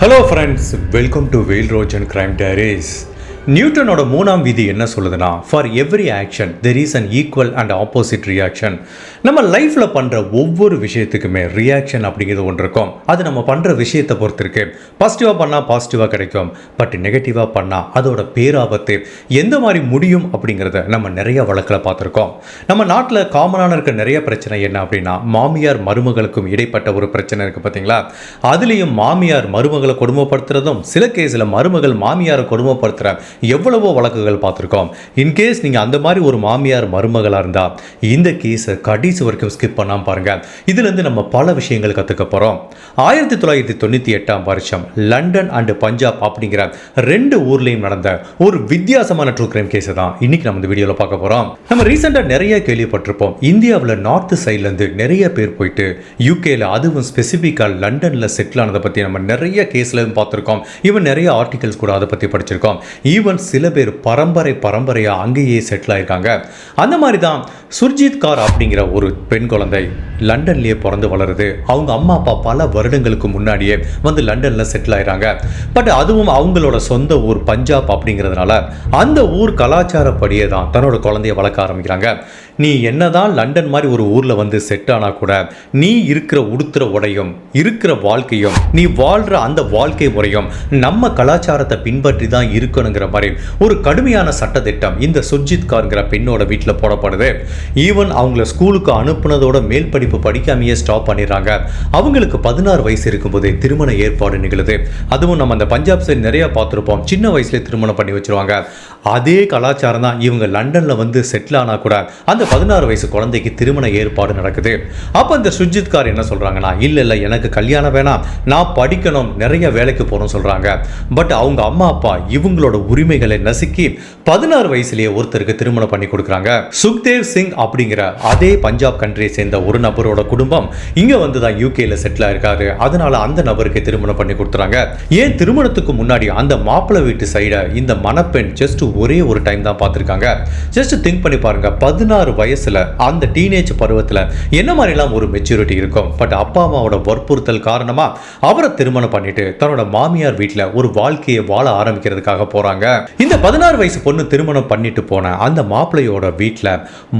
Hello friends welcome to வெயில் ரோஜ் and crime diaries நியூட்டனோட மூணாம் விதி என்ன சொல்லுதுன்னா for every action there is an equal and opposite reaction நம்ம லைஃப்பில் பண்ணுற ஒவ்வொரு விஷயத்துக்குமே ரியாக்ஷன் அப்படிங்கிறது ஒன்று இருக்கும். அது நம்ம பண்ணுற விஷயத்தை பொறுத்து இருக்கு. பாசிட்டிவாக பண்ணால் பாசிட்டிவாக கிடைக்கும். பட் நெகட்டிவாக பண்ணால் அதோட பேராபத்து எந்த மாதிரி முடியும் அப்படிங்கிறத நம்ம நிறைய வழக்கில் பார்த்துருக்கோம். நம்ம நாட்டில் காமனான இருக்க நிறைய பிரச்சனை என்ன அப்படின்னா மாமியார் மருமகளுக்கும் இடைப்பட்ட ஒரு பிரச்சனை இருக்குது பார்த்தீங்களா? அதுலேயும் மாமியார் மருமகளை கொடுமைப்படுத்துறதும் சில கேஸில் மருமகள் மாமியாரை கொடுமைப்படுத்துகிற எவ்வளவோ வழக்குகள் பார்த்துருக்கோம். இன்கேஸ் நீங்கள் அந்த மாதிரி ஒரு மாமியார் மருமகளாக இருந்தால் இந்த கேஸை கடைசி வரைக்கும் ஸ்கிப் பண்ணாமல் பாருங்கள் இதுலேருந்து நம்ம பல விஷயங்கள் கற்றுக்க போகிறோம் ஆயிரத்தி தொள்ளாயிரத்தி தொண்ணூற்றி எட்டாம் வருஷம் லண்டன் அண்டு பஞ்சாப் அப்படிங்கிற ரெண்டு ஊர்லேயும் நடந்த ஒரு வித்தியாசமான ட்ரூ கிரைம் கேஸை தான் இன்றைக்கி நம்ம இந்த வீடியோவில் பார்க்க போகிறோம் நம்ம ரீசெண்டாக நிறைய கேள்விப்பட்டிருப்போம். இந்தியாவில் நார்த்து சைட்லேருந்து நிறைய பேர் போயிட்டு யூகேல அதுவும் ஸ்பெசிஃபிக்காக லண்டனில் செட்டில் ஆனதை பற்றி நம்ம நிறைய கேஸில் பார்த்துருக்கோம். ஈவன் நிறைய ஆர்டிகல்ஸ் கூட அதை பற்றி படிச்சிருக்கோம். ஈவன் சில பேர் பரம்பரை பரம்பரையாக அங்கேயே செட்டில் ஆயிருக்காங்க. அந்த மாதிரி தான் சுர்ஜித் கார் அப்படிங்கிற ஒரு ஒரு பெண் குழந்தை லண்டன்லேயே பிறந்து வளருது. அவங்க அம்மா அப்பா பல வருடங்களுக்கு முன்னாடியே வந்து லண்டனில் செட்டில் ஆயிறாங்க. பட் அதுவும் அவங்களோட சொந்த ஊர் பஞ்சாப் அப்படிங்கிறதுனால அந்த ஊர் கலாச்சாரப்படியே தான் தன்னோட குழந்தைய வளர்க்க ஆரம்பிக்கிறாங்க. நீ என்னதான் லண்டன் மாதிரி ஒரு ஊரில் வந்து செட் ஆனால் கூட நீ இருக்கிற உடுத்துற உடையும் இருக்கிற வாழ்க்கையும் நீ வாழ்கிற அந்த வாழ்க்கை முறையும் நம்ம கலாச்சாரத்தை பின்பற்றி தான் இருக்கணுங்கிற மாதிரி ஒரு கடுமையான சட்டத்திட்டம் இந்த சுர்ஜித் கார்ங்கிற பெண்ணோட வீட்டில் போடப்படுது. ஈவன் அவங்கள ஸ்கூலுக்கு அனுப்புனதோட மேல் படிப்பு படிக்காமையே ஸ்டாப் பண்ணிடுறாங்க. அவங்களுக்கு பதினாறு வயசு இருக்கும்போதே திருமண ஏற்பாடு நிகழுது. அதுவும் நம்ம அந்த பஞ்சாப் சைடு நிறைய பார்த்துருப்போம். சின்ன வயசுலேயே திருமணம் பண்ணி வச்சிருவாங்க. அதே கலாச்சாரம் தான் இவங்க லண்டனில் வந்து செட்டில் ஆனால் கூட அந்த பதினாறு வயசு குழந்தைக்கு திருமண ஏற்பாடு நடக்குது. அப்போ இந்த சுஜித் கார் என்ன சொல்கிறாங்கன்னா இல்லை இல்லை எனக்கு கல்யாணம் வேணாம். நான் படிக்கணும். நிறைய வேலைக்கு போகணும்னு சொல்கிறாங்க பட் அவங்க அம்மா அப்பா இவங்களோட உரிமைகளை நசுக்கி பதினாறு வயசுலேயே ஒருத்தருக்கு திருமணம் பண்ணி கொடுக்குறாங்க. சுக்தேவ் சிங் அப்படிங்கிற அதே பஞ்சாப் கண்ட்ரியை சேர்ந்த ஒரு நபரோட குடும்பம் இங்கே வந்து தான் யூகேல செட்டில் ஆயிருக்காரு. அதனால அந்த நபருக்கு திருமணம் பண்ணி கொடுத்துறாங்க. ஏன் திருமணத்துக்கு முன்னாடி அந்த மாப்பிள்ளை வீட்டு சைடை இந்த மணப்பெண் ஜஸ்ட் ஒரே ஒரு டைம் தான் பார்த்துருக்காங்க. ஜஸ்ட் திங்க் பண்ணி பாருங்க. பதினாறு வயசில் அந்த டீனேஜ் பருவத்தில் என்ன மாதிரிலாம் ஒரு மெச்சூரிட்டி இருக்கும்? பட் அப்பா அம்மாவோட வற்புறுத்தல் காரணமாக அவரை திருமணம் பண்ணிட்டு தன்னோட மாமியார் வீட்டில் ஒரு வாழ்க்கையை வாழ ஆரம்பிக்கிறதுக்காக போகிறாங்க இந்த பதினாறு வயசு பொண்ணு திருமணம் பண்ணிட்டு போன அந்த மாப்பிள்ளையோட வீட்டில்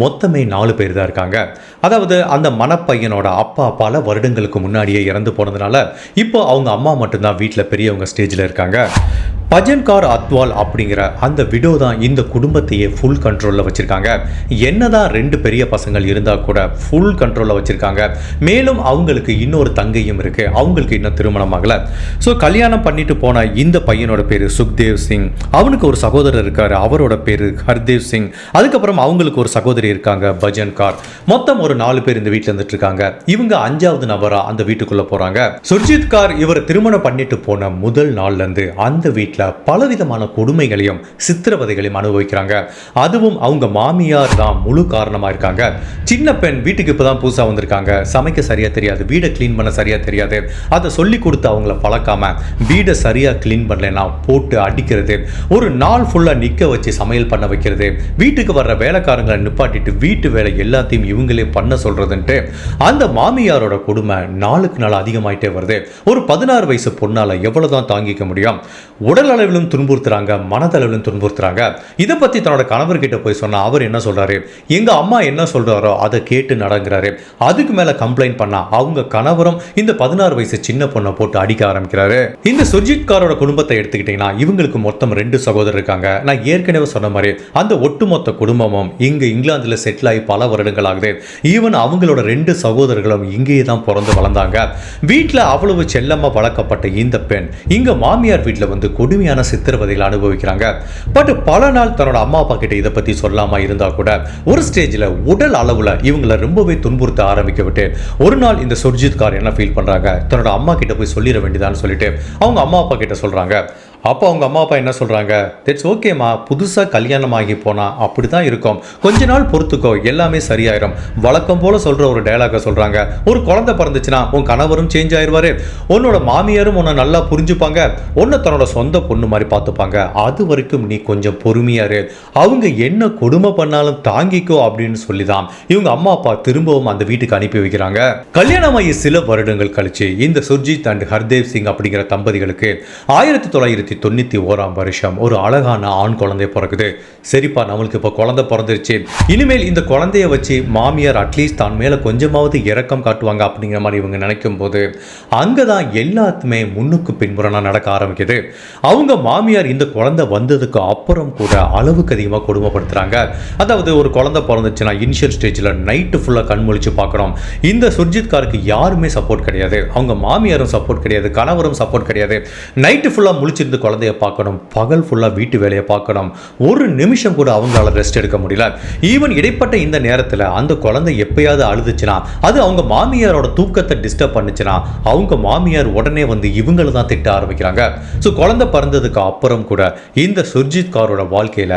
மொத்தமே நாலு பேர் தான் இருக்காங்க. அதாவது அந்த மணப்பையனோட அப்பா பல வருடங்களுக்கு முன்னாடியே இறந்து போனதுனால இப்போ அவங்க அம்மா மட்டும்தான் வீட்டில் பெரியவங்க ஸ்டேஜில் இருக்காங்க. பஜன்கார் அத்வால் அப்படிங்கிற அந்த விடோ தான் இந்த குடும்பத்தையே ஃபுல் கண்ட்ரோலில் வச்சுருக்காங்க. என்னதான் ரெண்டு பெரிய பசங்கள் இருந்தால் கூட ஃபுல் கண்ட்ரோலில் வச்சுருக்காங்க. மேலும் அவங்களுக்கு இன்னொரு தங்கையும் இருக்குது அவங்களுக்கு இன்னும் திருமணம் ஆகலை. ஸோ கல்யாணம் பண்ணிட்டு போன இந்த பையனோட பேர் சுக்தேவ் சிங். அவனுக்கு ஒரு சகோதரர் இருக்கார். அவரோட பேர் ஹர்தேவ் சிங். அதுக்கப்புறம் அவங்களுக்கு ஒரு சகோதரி இருக்காங்க பஜன்கார் மொத்தம் ஒரு ஒரு நாலு பேர் இந்த வீட்டில் இருந்துட்டு இருக்காங்க இவங்க அஞ்சாவது நபரா அந்த வீட்டுக்குள்ள போறாங்க. சுர்ஜித் கார் இவர் திருமணம் பண்ணிட்டு போன முதல் நாள்ல இருந்து அந்த வீட்டில் பலவிதமான கொடுமைகளையும் சித்திரவதைகளையும் அனுபவிக்கிறாங்க. அதுவும் அவங்க மாமியார் தான் முழு காரணமா இருக்காங்க. சின்ன பெண் வீட்டுக்கு இப்பதான் புதுசா வந்திருக்காங்க. சமைக்க சரியா தெரியாது. வீடை க்ளீன் பண்ண சரியா தெரியாது. அதை சொல்லி கொடுத்து அவங்கள பழக்காம வீடை சரியா க்ளீன் பண்ணலன்னா போட்டு அடிக்கிறது. ஒரு நாள் ஃபுல்லா நிக்க வச்சு சமையல் பண்ண வைக்கிறது. வீட்டுக்கு வர்ற வேலைக்காரங்களை நிப்பாட்டிட்டு வீட்டு வேலை எல்லாத்தையும் இவங்களே பண்ண சொல்றதுன்ட்டு அந்த மாமியாரோட கொடுமை நாளுக்கு நாள் அதிகமாயிட்டே வருது. ஒரு பதினாறு வயசு பொண்ணால எவ்வளவுதான் தாங்கிக்க முடியும்? உடல் அளவிலும் துன்புறுத்துறாங்க மனதளவிலும் துன்புறுத்துறாங்க. இதை பத்தி தன்னோட கணவர்கிட்ட போய் சொன்ன அவர் என்ன சொல்றாரு? எங்க அம்மா என்ன சொல்றாரோ அதை கேட்டு நடங்கிறாரு. அதுக்கு மேல கம்ப்ளைண்ட் பண்ணா அவங்க கணவரும் இந்த பதினாறு வயசு சின்ன பொண்ணை போட்டு அடிக்க ஆரம்பிக்கிறாரு. இந்த சுர்ஜித் காரோட குடும்பத்தை எடுத்துக்கிட்டீங்கன்னா இவங்களுக்கு மொத்தம் ரெண்டு சகோதரர் இருக்காங்க. நான் ஏற்கனவே சொன்ன மாதிரி அந்த ஒட்டுமொத்த குடும்பமும் இங்கு இங்கிலாந்துல செட்டில் ஆகி பல வருடங்கள் ஆகுது. ஈவன் அவங்களோட ரெண்டு சகோதரர்களும் இங்கேயே தான் பிறந்து வளர்ந்தாங்க. வீட்டில் அவ்வளவு செல்லமாக வளர்க்கப்பட்ட இந்த பெண் இங்கே மாமியார் வீட்டில் வந்து கொடுமையான சித்திரவதைகளை அனுபவிக்கிறாங்க. பட் பல நாள் தன்னோட அம்மா அப்பா கிட்ட இதை பற்றி சொல்லாம இருந்தால் கூட ஒரு ஸ்டேஜில் உடல் அளவில் இவங்கள ரொம்பவே துன்புறுத்த ஆரம்பிக்க விட்டு ஒரு நாள் இந்த சுர்ஜித் கார் என்ன ஃபீல் பண்ணுறாங்க தன்னோட அம்மா கிட்ட போய் சொல்லிட வேண்டியதான்னு சொல்லிட்டு அவங்க அம்மா அப்பா கிட்ட சொல்கிறாங்க அப்போ அவங்க அம்மா அப்பா என்ன சொல்கிறாங்க தட்ஸ் ஓகேம்மா புதுசாக கல்யாணம் ஆகி போனால் அப்படி தான் இருக்கும். கொஞ்ச நாள் பொறுத்துக்கோ. எல்லாமே சரியாயிரும். வழக்கம் போல் சொல்கிற ஒரு டயலாகை சொல்கிறாங்க ஒரு குழந்தை பிறந்துச்சுன்னா உன் கணவரும் சேஞ்ச் ஆயிடுவார் உன்னோட மாமியாரும் உன்னை நல்லா புரிஞ்சுப்பாங்க. உன்னை தன்னோட சொந்த பொண்ணு மாதிரி பார்த்துப்பாங்க. அது வரைக்கும் நீ கொஞ்சம் பொறுமையாரு அவங்க என்ன கொடுமை பண்ணாலும் தாங்கிக்கோ அப்படின்னு சொல்லி தான் இவங்க அம்மா அப்பா திரும்பவும் அந்த வீட்டுக்கு அனுப்பி வைக்கிறாங்க. கல்யாணமாகி சில வருடங்கள் கழிச்சு இந்த சுர்ஜித் அண்ட் ஹர்தேவ் சிங் அப்படிங்கிற தம்பதிகளுக்கு ஆயிரத்தி தொள்ளாயிரத்தி தொண்ணூற்றி ஓராம் வருஷம். ஒரு அழகான ஆண் குழந்தை பிறகுது சரிப்பா நம்மளுக்கு இப்போ குழந்தை பிறந்துருச்சு. இனிமேல் இந்த குழந்தைய வச்சு மாமியார் அட்லீஸ்ட் தான் மேலே கொஞ்சமாவது இறக்கம் காட்டுவாங்க அப்படிங்கிற மாதிரி இவங்க நினைக்கும் போது அங்கே தான் எல்லாத்துமே முன்னுக்கு பின்புறனா நடக்க ஆரம்பிக்குது. அவங்க மாமியார் இந்த குழந்தை வந்ததுக்கு அப்புறம் கூட அளவுக்கு அதிகமாக கொடுமைப்படுத்துகிறாங்க அதாவது ஒரு குழந்தை பிறந்துச்சுன்னா இனிஷியல் ஸ்டேஜில் நைட்டு ஃபுல்லாக கண் முழிச்சு இந்த சுர்ஜித் காருக்கு யாருமே சப்போர்ட் கிடையாது. அவங்க மாமியாரும் சப்போர்ட் கிடையாது. கணவரும் சப்போர்ட் கிடையாது. நைட்டு ஃபுல்லாக முழிச்சிருந்து குழந்தைய பார்க்கணும் பகல் ஃபுல்லாக வீட்டு வேலையை பார்க்கணும். ஒரு நிமிஷம் கூட அவங்களால ரெஸ்ட் எடுக்க முடியல. ஈவன் இடைப்பட்ட இந்த நேரத்தில் அந்த குழந்தை எப்பயாவது அழுதுச்சுன்னா அது அவங்க மாமியாரோட தூக்கத்தை டிஸ்டர்ப் பண்ணுச்சுன்னா அவங்க மாமியார் உடனே வந்து இவங்களை தான் திட்ட ஆரம்பிக்கிறாங்க. ஸோ குழந்தை பிறந்ததுக்கு அப்புறம் கூட இந்த சுர்ஜித் காரோட வாழ்க்கையில்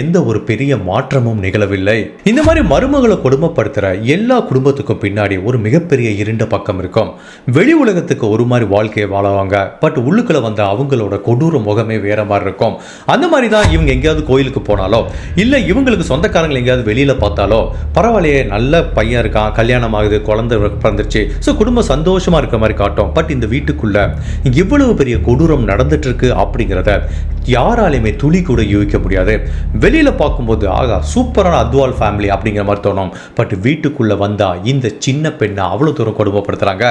எந்த ஒரு பெரிய மாற்றமும் நிகழவில்லை. இந்த மாதிரி மருமகளை கொடுமைப்படுத்துகிற எல்லா குடும்பத்துக்கும் பின்னாடி ஒரு மிகப்பெரிய இருண்ட பக்கம் இருக்கும். வெளி உலகத்துக்கு ஒரு மாதிரி வாழ்க்கையை வாழவாங்க பட் உள்ளுக்குள்ள வந்த அவங்களோட கொடூர முகமே வேற மாதிரி இருக்கும். அந்த மாதிரி தான் இவங்க எங்கேயாவது கோயிலுக்கு போனாலோ இல்லை இவங்களுக்கு சொந்தக்காரங்களை எங்கேயாவது வெளியில் பார்த்தாலோ பரவாயில்லையே நல்ல பையன் இருக்கான் கல்யாணம் ஆகுது குழந்தை பிறந்துருச்சு. ஸோ குடும்பம் சந்தோஷமாக இருக்கிற மாதிரி காட்டும். பட் இந்த வீட்டுக்குள்ள இவ்வளவு பெரிய கொடூரம் நடந்துட்டு இருக்கு அப்படிங்கிறத யாராலையுமே துளி கூட யூகிக்க முடியாது. வெளியில் பார்க்கும்போது ஆகா சூப்பரான அத்வால் ஃபேமிலி அப்படிங்கிற மாதிரி தோணும். பட் வீட்டுக்குள்ளே வந்தால் இந்த சின்ன பெண்ணை அவ்வளோ தூரம் கொடுமைப்படுத்துகிறாங்க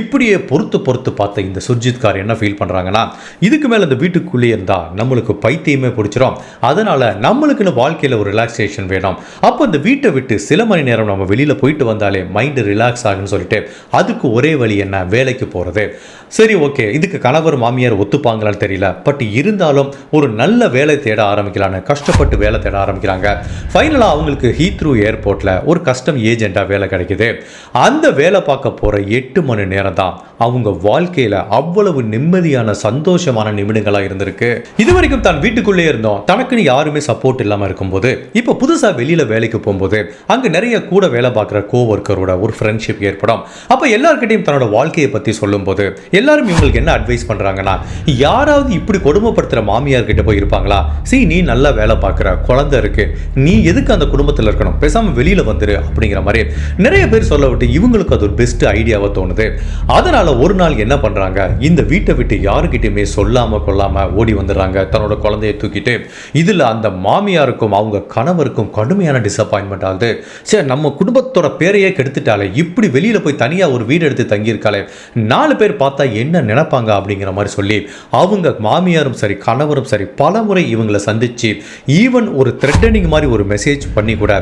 இப்படியே பொறுத்து பொறுத்து பார்த்த இந்த சுர்ஜித் கார் என்ன ஃபீல் பண்ணுறாங்கன்னா இதுக்கு மேல அந்த வீட்டுக்குள்ளேயே இருந்தால் நம்மளுக்கு பைத்தியமே பிடிச்சிரும். அதனால நம்மளுக்குன்னு வாழ்க்கையில ஒரு ரிலாக்ஸேஷன் வேணும். அப்போ இந்த வீட்டை விட்டு சில மணி நேரம் நம்ம வெளியில போயிட்டு வந்தாலே மைண்டு ரிலாக்ஸ் ஆகுன்னு சொல்லிட்டு அதுக்கு ஒரே வழி என்ன? வேலைக்கு போறது. சரி ஓகே. இதுக்கு கணவர் மாமியார் ஒத்துப்பாங்களான்னு தெரியல. பட் இருந்தாலும் ஒரு நல்ல வேலை தேட ஆரம்பிக்கலான்னு கஷ்டப்பட்டு வேலை தேட ஆரம்பிக்கிறாங்க. ஃபைனலாக அவங்களுக்கு ஹீத்ரூ ஏர்போர்ட்டில் ஒரு கஸ்டம் ஏஜென்ட்டாக வேலை கிடைக்குது. அந்த வேலை பார்க்க போகிற எட்டு மணி நேரம் தான் அவங்க வாழ்க்கையில் அவ்வளவு நிம்மதியான சந்தோஷமான நிமிடங்களாக இருந்திருக்கு. இது வரைக்கும் தான் வீட்டுக்குள்ளே இருந்தோம். தனக்குன்னு யாருமே சப்போர்ட் இல்லாமல் இருக்கும்போது இப்போ புதுசாக வெளியில் வேலைக்கு போகும்போது அங்கே நிறைய கூட வேலை பார்க்குற கோவொர்க்கரோட ஒரு ஃப்ரெண்ட்ஷிப் ஏற்படும். அப்போ எல்லாருக்கிட்டையும் தன்னோட வாழ்க்கையை பற்றி சொல்லும்போது எல்லாரும் இவங்களுக்கு என்ன அட்வைஸ் பண்ணுறாங்கன்னா யாராவது இப்படி கொடுமைப்படுத்துகிற மாமியார் கிட்ட போய் இருப்பாங்களா? see நீ நல்லா வேலை பார்க்குற குழந்தை இருக்கு. நீ எதுக்கு அந்த குடும்பத்தில் இருக்கணும்? பேசாமல் வெளியில் வந்துரு அப்படிங்கிற மாதிரி நிறைய பேர் சொல்ல விட்டு இவங்களுக்கு அது ஒரு பெஸ்ட் ஐடியாவாக தோணுது. அதனால ஒரு நாள் என்ன பண்ணுறாங்க இந்த வீட்டை விட்டு யாருக்கிட்டையுமே சொல்லாமல் கொள்ளாமல் ஓடி வந்துடுறாங்க. தன்னோட குழந்தையை தூக்கிட்டு இதில் அந்த மாமியாருக்கும் அவங்க கணவருக்கும் கடுமையான டிசப்பாயின்மெண்ட் ஆகுது. சரி நம்ம குடும்பத்தோட பேரையே கெடுத்துட்டாலே இப்படி வெளியில் போய் தனியாக ஒரு வீடு எடுத்து தங்கியிருக்காளே நாலு பேர் பார்த்தா என்ன நினைப்பாங்க அப்படிங்கிற மாதிரி சொல்லி அவங்க மாமியாரும் சரி கணவரும் சரி பல முறை இவங்களை சந்திச்சு ஈவன் ஒரு த்ரெட்டனிங் மாதிரி ஒரு மெசேஜ் பண்ணி கூட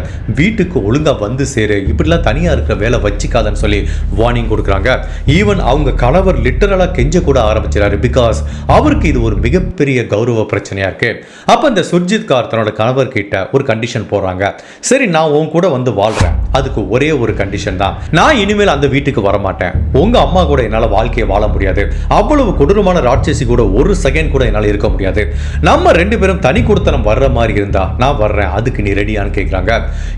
வீட்டுக்கு ஒழுங்காக வந்து சேரு இப்படிலாம் தனியாக இருக்கிற வேலை வச்சுக்காதன்னு சொல்லி வார்னிங் கொடுக்குறாங்க. ஈவன் அவங்க கணவர் லிட்டரலாக கெஞ்ச கூட ஆரம்பிச்சிடாரு பிகாஸ் அவருக்கு இது ஒரு மிகப்பெரிய கௌரவ பிரச்சனையாக இருக்கு. அப்போ இந்த சுர்ஜித் கார் தன்னோட கணவர் கிட்ட ஒரு கண்டிஷன் போடுறாங்க. சரி நான் உன் கூட வந்து வாழ்கிறேன் அதுக்கு ஒரே ஒரு கண்டிஷன் தான். நான் இனிமேல் அந்த வீட்டுக்கு வர மாட்டேன் உங்க அம்மா கூட என்னால் வாழ்க்கையை வாழ முடியாது. அவ்வளவு கொடூரமான ராட்சசி கூட ஒரு செகண்ட் கூட என்னால் இருக்க முடியாது. நம்ம ரெண்டு பேரும் தனி கொடுத்தனம் வர்ற மாதிரி இருந்தா நான் வர்றேன் அதுக்கு நீ ரெடியான்னு கேட்குறாங்க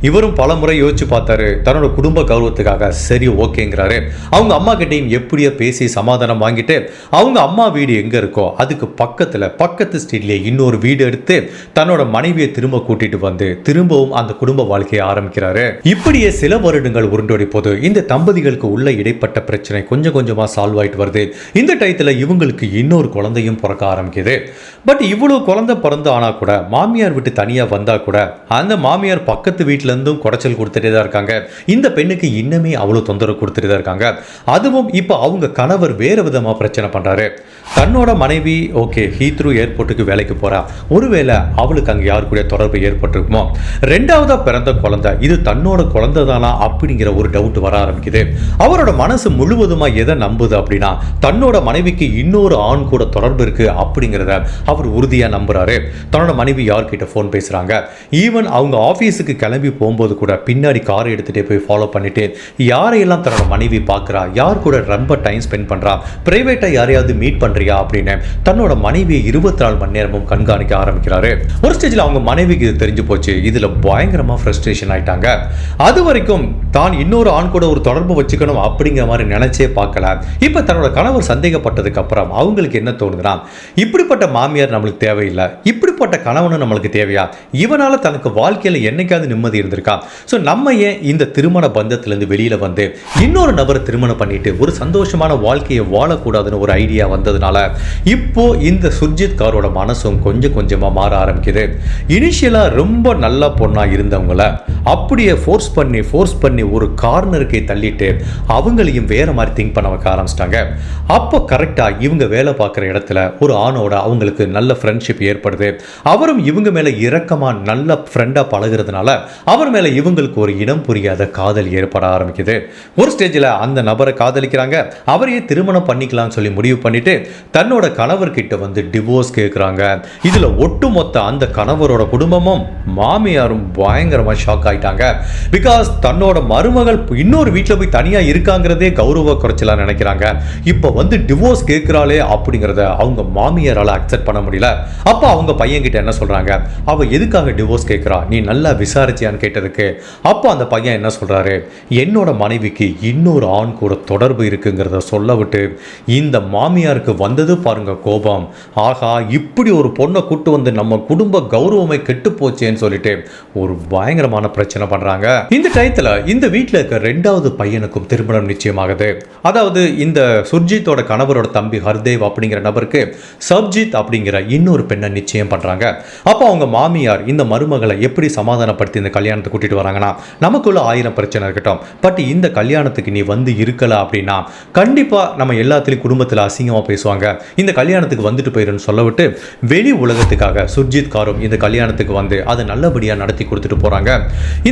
இவரும் பல முறை யோசிச்சு பார்த்தாரு. தன்னோட குடும்ப கௌரவத்துக்காக சரி ஓகேங்கிறாரு. அவங்க அம்மா கிட்டையும் எப்படியோ பேசி சமாதானம் வாங்கிட்டு அவங்க அம்மா வீடு எங்க இருக்கோ அதுக்கு பக்கத்துல பக்கத்து ஸ்ட்ரீட்லேயே இன்னொரு வீடு எடுத்து தன்னோட மனைவியை திரும்ப கூட்டிட்டு வந்து திரும்பவும் அந்த குடும்ப வாழ்க்கையை ஆரம்பிக்கிறாரு. இப்படியே சில வருடங்கள் உருண்டோடி போது இந்த தம்பதிகளுக்கு உள்ள இடைப்பட்ட பிரச்சனை கொஞ்சம் கொஞ்சமா சால்வ் ஆயிட்டு வருது. இந்த டயத்தில் இவங்களுக்கு இன்னொரு குழந்தையும் பிறக்க ஆரம்பிக்குது. பட் இவ்வளவு குழந்தை பிறந்து ஆனா கூட மாமியார் விட்டு தனியா வந்தா கூட அந்த மாமியார் பக்கத்து வீட்டிலேருந்தும் இருந்தும் குடைச்சல் கொடுத்துட்டே தான் இருக்காங்க. இந்த பெண்ணுக்கு இன்னுமே அவ்வளவு தொந்தரவு கொடுத்துட்டு தான் இருக்காங்க. அதுவும் இப்போ அவங்க கணவர் வேற விதமா பிரச்சனை பண்றாரு. தன்னோட மனைவி ஓகே ஹீத்ரூ ஏர்போர்ட்டுக்கு வேலைக்கு போறா. ஒருவேளை அவளுக்கு அங்க யாரு கூட தொடர்பு ஏற்பட்டிருக்குமோ. ரெண்டாவதா பிறந்த குழந்தை இது தன்னோட குழந்தை தானா அப்படிங்கிற ஒரு டவுட் வர ஆரம்பிக்குது. அவரோட மனசு முழுவதுமா எதை நம்புது அப்படின்னா தன்னோட மனைவிக்கு இன்னொரு ஆண் கூட தொடர்பு இருக்கு அப்படிங்கிறத அவர் உறுதியாக நம்புறாரு. தன்னோட மனைவி யார்கிட்ட ஃபோன் பேசுகிறாங்க ஈவன் அவங்க ஆஃபீஸுக்கு கிளம்பி போகும்போது கூட பின்னாடி காரை எடுத்துகிட்டே போய் ஃபாலோ பண்ணிட்டு யாரையெல்லாம் தன்னோட மனைவி பார்க்குறா? யார் கூட ரொம்ப டைம் ஸ்பெண்ட் பண்ணுறா ப்ரைவேட்டாக யாரையாவது மீட் பண்ணுறியா அப்படின்னு தன்னோட மனைவியை இருபத்தி நாலு மணி நேரமும் கண்காணிக்க ஆரம்பிக்கிறாரு. ஒரு ஸ்டேஜில் அவங்க மனைவிக்கு இது தெரிஞ்சு போச்சு. இதில் பயங்கரமாக ஃப்ரஸ்ட்ரேஷன் ஆயிட்டாங்க. அது வரைக்கும் தான் இன்னொரு ஆண் கூட ஒரு தொடர்பு வச்சுக்கணும் அப்படிங்கிற மாதிரி நினைச்சே பார்க்கல. இப்போ தன்னோட கணவர் சந்தேகப்பட்டதுக்கு அப்புறம் அவங்களுக்கு என்ன தோணுதுன்னா இப்படிப்பட்ட மாமியார் நம்மளுக்கு தேவையில்லை இப்படிப்பட்ட கணவனும் நம்மளுக்கு தேவையா? இவனால் தனக்கு வாழ்க்கையில் என்னைக்காவது நிம்மதி இருந்திருக்கா? ஸோ நம்ம ஏன் இந்த திருமண பந்தத்திலேருந்து வெளியில் வந்து இன்னொரு நபரை திருமணம் பண்ணிட்டு ஒரு சந்தோஷமான வாழ்க்கையை வாழக்கூடாதுன்னு ஒரு ஐடியா வந்ததுனால இப்போ இந்த சுர்ஜித் காரோட மனசும் கொஞ்சம் கொஞ்சமாக மாற ஆரம்பிக்குது. இனிஷியலாக ரொம்ப நல்ல பொண்ணாக இருந்தவங்கள அப்படியே ஃபோர்ஸ் பண்ணி ஃபோர்ஸ் பண்ணி ஒரு கார்னருக்கே தள்ளிட்டு அவங்களையும் வேற மாதிரி திங்க் பண்ண வைக்க ஆரம்பிச்சிட்டாங்க. அப்போ கரெக்டாக இவங்க வேலை பார்க்குற இடத்துல ஒரு ஆணோட அவங்களுக்கு நல்ல ஃப்ரெண்ட்ஷிப் ஏற்படுது. அவரும் இவங்க மேலே இரக்கமாக நல்ல ஃப்ரெண்டாக பழகுறதுனால அவர் மேலே இவங்களுக்கு ஒரு இனம் புரியாத காதல் ஏற்பட ஆரம்பிக்குது. ஒரு ஸ்டேஜில் அந்த நபரை காதலிக்கிறாங்க. அவரையே திருமணம் பண்ணிக்கலாம்னு சொல்லி முடிவு பண்ணிட்டு தன்னோட கணவர்கிட்ட வந்து டிவோர்ஸ் கேட்குறாங்க இதில் ஒட்டுமொத்த அந்த கணவரோட குடும்பமும் மாமியாரும் பயங்கரமாக ஷாக் ஆயிட்டாங்க. பிகாஸ் தன்னோட மருமகள் இன்னொரு வீட்டில் போய் தனியாக இருக்காங்கிறதே கௌரவ குறைச்சலாம் நினைக்கிறாங்க. இப்போ வந்து டிவோர்ஸ் கேட்குறாளே அப்படிங்கிறத அவங்க மாமியாரால் அக்செப்ட் பண்ண முடியல. அப்போ அவங்க பையன்கிட்ட என்ன சொல்கிறாங்க அவள் எதுக்காக டிவோர்ஸ் கேட்குறா நீ நல்லா விசாரிச்சியான்னு கேட்டதுக்கு. அப்போ அந்த பையன் என்ன சொல்கிறாரு என்னோட மனைவிக்கு இன்னொரு ஆண் கூட தொடர்பு இருக்குங்கிறத சொல்ல விட்டு இந்த மாமியாருக்கு வந்தது பாருங்க கோபம். ஆகா இப்படி ஒரு பொண்ணை கூட்டு வந்து நம்ம குடும்ப கௌரவமே கெட்டு போச்சேன்னு சொல்லிட்டு ஒரு பயங்கரமான பிரச்சனை பண்றாங்க. இந்த டயத்தில் இந்த வீட்டில் இருக்க ரெண்டாவது பையனுக்கும் திருமணம் நிச்சயமாகுது. அதாவது இந்த சுர்ஜித்தோட கணவரோட தம்பி ஹர்தேவ் அப்படிங்கிற நபருக்கு சப்ஜித் அப்படிங்கிற இன்னொரு பெண்ணை நிச்சயம் பண்றாங்க. அப்போ அவங்க மாமியார் இந்த மருமகளை எப்படி சமாதானப்படுத்தி இந்த கல்யாணத்தை கூட்டிட்டு வராங்கன்னா நமக்குள்ள ஆயிரம் பிரச்சனை இருக்கட்டும். பட் இந்த கல்யாணத்துக்கு நீ வந்து இருக்கல அப்படின்னா கண்டிப்பா நம்ம எல்லாத்துலேயும் குடும்பத்தில் அசிங்கமா பேசுவாங்க. இந்த கல்யாணத்துக்கு வந்துட்டு போயிருன்னு சொல்ல விட்டு வெளி உலகத்துக்காக சுர்ஜித் காரும் இந்த கல்யாணத்துக்கு வந்து அதை நல்லபடியாக நடத்தி கொடுத்துட்டு போறாங்க.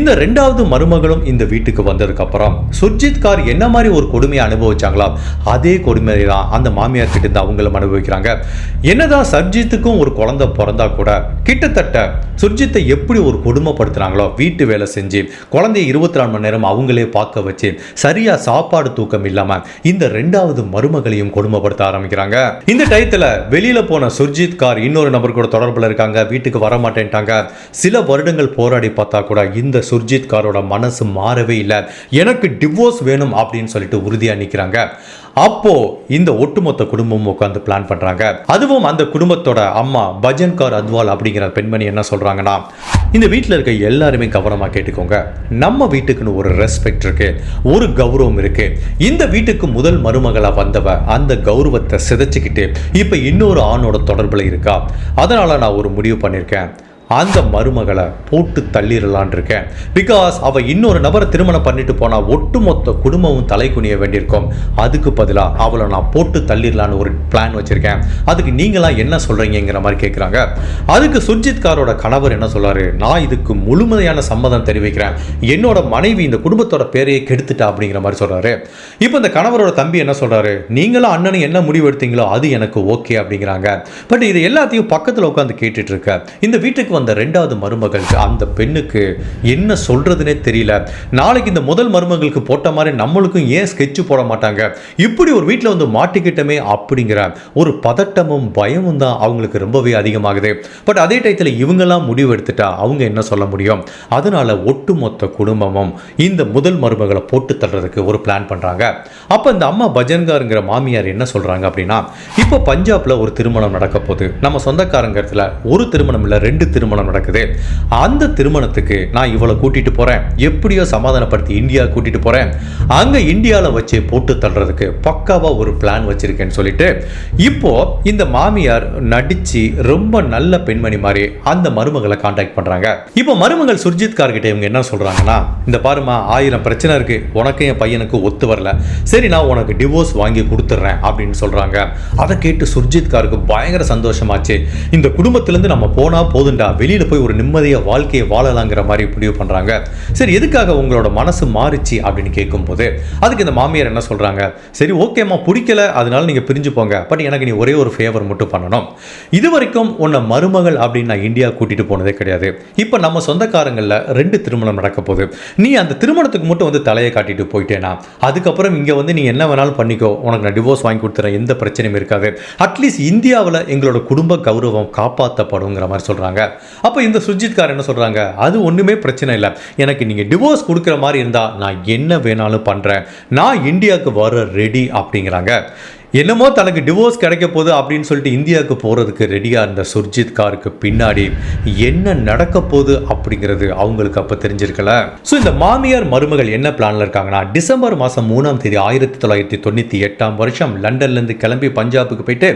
இந்த ரெண்டாவது மருமகளும் இந்த வீட்டுக்கு வந்ததுக்கு அப்புறம் சுர்ஜித் கார் என்ன மாதிரி ஒரு கொடுமையை அனுபவிச்சாங்களா அதே கொடுமையை தான் அந்த மாமியார் கிட்ட இருந்து அவங்களும் அனுபவிக்கிறாங்க. என்னதான் சர்ஜித்துக்கும் ஒரு குழந்தை பிறந்தா கூட கிட்டத்தட்ட சுர்ஜித்தை எப்படி ஒரு கொடுமைப்படுத்துகிறாங்களோ வீட்டு வேலை செஞ்சு குழந்தைய இருபத்தி நாலு மணி நேரம் அவங்களே பார்க்க வச்சு சரியாக சாப்பாடு தூக்கம் இல்லாமல் இந்த ரெண்டாவது மருமகளையும் கொடுமைப்படுத்த ஆரம்பிக்கிறாங்க. இந்த டயத்தில் வெளியில் போன சுர்ஜித் கார் இன்னொரு நபர் கூட தொடர்பில் இருக்காங்க வீட்டுக்கு வர மாட்டேன்ட்டாங்க சில வருடங்கள் போராடி பார்த்தா கூட இந்த சுர்ஜித் காரோட மனசு மாறவே இல்லை. எனக்கு டிவோர்ஸ் வேணும் அப்படின்னு சொல்லிட்டு உறுதியாக நிற்கிறாங்க அப்போ இந்த ஒட்டுமொத்த குடும்பமும் உட்காந்து பிளான் பண்றாங்க. அதுவும் அந்த குடும்பத்தோட அம்மா பஜன் கார் அத்வால் அப்படிங்கிற பெண்மணி என்ன சொல்றாங்கன்னா இந்த வீட்டில் இருக்க எல்லாருமே கவனமாக கேட்டுக்கோங்க. நம்ம வீட்டுக்குன்னு ஒரு ரெஸ்பெக்ட் இருக்கு ஒரு கௌரவம் இருக்கு. இந்த வீட்டுக்கு முதல் மருமகளா வந்தவ அந்த கௌரவத்தை சிதைச்சிக்கிட்டு இப்போ இன்னொரு ஆணோட தொடர்பில் இருக்கா? அதனால நான் ஒரு முடிவு பண்ணியிருக்கேன் அந்த மருமகளை போட்டு தள்ளிடலான் இருக்கேன். பிகாஸ் அவ இன்னொரு நபரை திருமணம் பண்ணிட்டு போனா ஒட்டுமொத்த குடும்பமும் தலை குனிய வேண்டியிருக்கும். அதுக்கு பதிலாக அவளை நான் போட்டு தள்ளிடலான்னு ஒரு பிளான் வச்சிருக்கேன். அதுக்கு நீங்களாம் என்ன சொல்றீங்கிற மாதிரி கேட்குறாங்க அதுக்கு சுர்ஜித் காரோட கணவர் என்ன சொல்றாரு? நான் இதுக்கு முழுமையான சம்மதம் தெரிவிக்கிறேன். என்னோட மனைவி இந்த குடும்பத்தோட பேரையே கெடுத்துட்டா அப்படிங்கிற மாதிரி சொல்றாரு. இப்போ இந்த கணவரோட தம்பி என்ன சொல்றாரு? நீங்களும் அண்ணனும் என்ன முடிவு எடுத்தீங்களோ அது எனக்கு ஓகே அப்படிங்கிறாங்க. பட் இது எல்லாத்தையும் பக்கத்தில் உட்காந்து கேட்டுட்டு இருக்க. இந்த வீட்டுக்கு வந்து ரெண்டாவது மருமகளுக்கு அந்த பெண்ணுக்கு என்ன சொல்றதுனே தெரியல. நாளைக்கு இந்த முதல் மருமகளுக்கு போட்ட மாதிரி நம்மளுக்கும் ஏன் ஸ்கெட்ச் போட மாட்டாங்க? இப்படி ஒரு வீட்டில் வந்து மாட்டிக்கிட்டமே அப்படிங்கிற ஒரு பதட்டமும் பயமும் தான் அவங்களுக்கு ரொம்பவே அதிகமாகுது. பட் அதே டயத்தில் இவங்கெல்லாம் முடிவு எடுத்துட்டா அவங்க என்ன சொல்ல முடியும்? அதனால ஒட்டுமொத்த குடும்பமும் இந்த முதல் மருமகளை போட்டு தள்ளுறதுக்கு ஒரு பிளான் பண்றாங்க. அப்போ இந்த அம்மா பஜன்காருங்கிற மாமியார் என்ன சொல்றாங்க அப்படின்னா இப்போ பஞ்சாப்ல ஒரு திருமணம் நடக்க போகுது நம்ம சொந்தக்காரங்கிறதுல ஒரு திருமணம் இல்லை ரெண்டு திருமணம் நடக்குது. அந்த திருமணத்துக்கு நான் இவளை கூட்டிட்டு போறேன். எப்படியோ சமாதானப்படுத்தி இந்தியா கூட்டிட்டு போறேன். அங்க இந்தியாவில் வச்சு போட்டு தள்ளுறதுக்கு பக்காவா ஒரு பிளான் வச்சிருக்கேன்னு சொல்லிட்டு இப்போ இந்த மாமியார் நடிச்சு ரொம்ப நல்ல பெண்மணி மாதிரி அந்த மருமகளை காண்டாக்ட் பண்றாங்க. இப்போ மருமகள் சுர்ஜித் கார்கிட்ட இவங்க என்ன சொல்றாங்கன்னா இந்த பாருமா ஆயிரம் பிரச்சனை இருக்கு. உனக்கு என் பையனுக்கு ஒத்து வரல. சரி நான் உனக்கு டிவோர்ஸ் வாங்கி கொடுத்துட்றேன். அப்படின்னு சொல்றாங்க. அதை கேட்டு சுர்ஜித் காருக்கு பயங்கர சந்தோஷமாச்சு. இந்த குடும்பத்திலேருந்து நம்ம போனா போதுண்டா வெளியில் போய் ஒரு நிம்மதியாக வாழ்க்கையை வாழலாங்கிற மாதிரி முடிவு பண்ணுறாங்க சரி எதுக்காக உங்களோட மனசு மாறிச்சு அப்படின்னு கேட்கும்போது அதுக்கு இந்த மாமியார் என்ன சொல்கிறாங்க சரி ஓகேம்மா பிடிக்கல அதனால நீங்கள் பிரிஞ்சு போங்க பட் எனக்கு நீ ஒரே ஒரு ஃபேவர் மட்டும் பண்ணணும். இது வரைக்கும் உன்னை மருமகள் அப்படின்னு நான் இந்தியா கூட்டிகிட்டு போனதே கிடையாது. இப்போ நம்ம சொந்தக்காரங்களில் ரெண்டு திருமணம் நடக்க போகுது. நீ அந்த திருமணத்துக்கு மட்டும் வந்து தலையை காட்டிட்டு போயிட்டேனா? அதுக்கப்புறம் இங்கே வந்து நீ என்ன வேணாலும் பண்ணிக்கோ. உனக்கு நான் டிவோர்ஸ் வாங்கி கொடுத்துறேன் எந்த பிரச்சனையும் இருக்காது. அட்லீஸ்ட் இந்தியாவில் எங்களோட குடும்ப கௌரவம் காப்பாற்றப்படுங்கிற மாதிரி சொல்கிறாங்க அப்போ இந்த சுஜித்கார் என்ன சொல்கிறாங்க அது ஒன்றுமே பிரச்சனை இல்லை. எனக்கு நீங்கள் டிவோர்ஸ் கொடுக்குற மாதிரி இருந்தால் நான் என்ன வேணாலும் பண்ணுறேன் நான் இந்தியாவுக்கு வர ரெடி அப்படிங்கிறாங்க. என்னமோ தனக்கு டிவோர்ஸ் கிடைக்க போகுது அப்படின்னு சொல்லிட்டு இந்தியாவுக்கு போகிறதுக்கு ரெடியாக இருந்த சுர்ஜித் காருக்கு பின்னாடி என்ன நடக்க போகுது அப்படிங்கிறது அவங்களுக்கு அப்போ தெரிஞ்சிருக்கல. ஸோ இந்த மாமியார் மருமகள் என்ன பிளானில் இருக்காங்கன்னா டிசம்பர் மாதம் மூணாம் தேதி ஆயிரத்தி தொள்ளாயிரத்தி தொண்ணூற்றி எட்டாம் வருஷம் லண்டன்லேருந்து கிளம்பி பஞ்சாபுக்கு போயிட்டு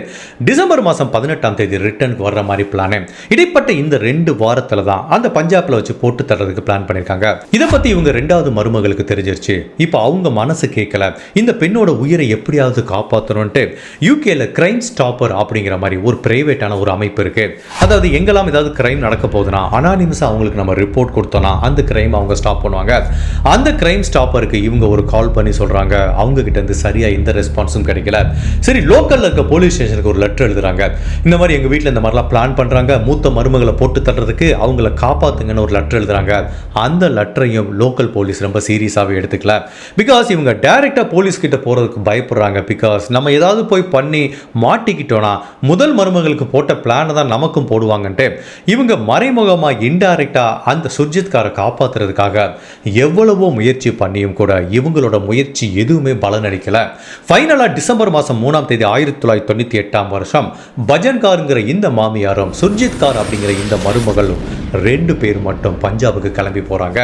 டிசம்பர் மாதம் பதினெட்டாம் தேதி ரிட்டர்னுக்கு வர்ற மாதிரி பிளானு இடைப்பட்ட இந்த ரெண்டு வாரத்தில் தான் அந்த பஞ்சாபில் வச்சு போட்டு தர்றதுக்கு பிளான் பண்ணியிருக்காங்க இதை பற்றி இவங்க ரெண்டாவது மருமகளுக்கு தெரிஞ்சிருச்சு. இப்போ அவங்க மனசு கேட்கல இந்த பெண்ணோட உயிரை எப்படியாவது காப்பாற்றணும்ட்டு யூகேல கிரைம் ஸ்டாப்பர் அப்படிங்கிற மாதிரி ஒரு பிரைவேட்டான ஒரு அமைப்பு இருக்குது அதாவது எங்கெல்லாம் ஏதாவது கிரைம் நடக்க போகுதுன்னா அனானிமஸாக அவங்களுக்கு நம்ம ரிப்போர்ட் கொடுத்தோம்னா அந்த கிரைம் அவங்க ஸ்டாப் பண்ணுவாங்க. அந்த கிரைம் ஸ்டாப்பருக்கு இவங்க ஒரு கால் பண்ணி சொல்றாங்க. அவங்க கிட்ட இருந்து சரியா எந்த ரெஸ்பான்ஸும் கிடைக்கல. சரி லோக்கல்ல இருக்க போலீஸ் ஸ்டேஷனுக்கு ஒரு லெட்டர் எழுதுறாங்க. இந்த மாதிரி எங்க வீட்டில் இந்த மாதிரிலாம் பிளான் பண்றாங்க. மூத்த மருமகளை போட்டு தட்டுறதுக்கு அவங்கள காப்பாத்துங்கன்னு ஒரு லெட்டர் எழுதுறாங்க. அந்த லெட்டரையும் லோக்கல் போலீஸ் ரொம்ப சீரியஸாகவே எடுத்துக்கல. பிகாஸ் இவங்க டைரக்டா போலீஸ் கிட்ட போறதுக்கு பயப்படுறாங்க. பிகாஸ் நம்ம ஏதாவது போய் பண்ணி மாட்டிக்கிட்டோன்னா முதல் மருமகளுக்கு போட்ட பிளானை தான் நமக்கும் போடுவாங்கன்ட்டு இவங்க மறைமுகமா இன்டைரக்டாக அந்த சுர்ஜித்காரை காப்பாத்துறதுக்காக எவ்வளவோ முயற்சி பண்ணியும் கூட இவங்களோட முயற்சி எதுவுமே பலனளிக்கல ஃபைனலாக டிசம்பர் மாதம் மூணாம் தேதி ஆயிரத்தி தொள்ளாயிரத்தி தொண்ணூற்றி எட்டாம் வருஷம் பஜன்காருங்கிற இந்த மாமியாரும் சுர்ஜித் கார் அப்படிங்கிற இந்த மருமகளும் ரெண்டு பேர் மட்டும் பஞ்சாபுக்கு கிளம்பி போகிறாங்க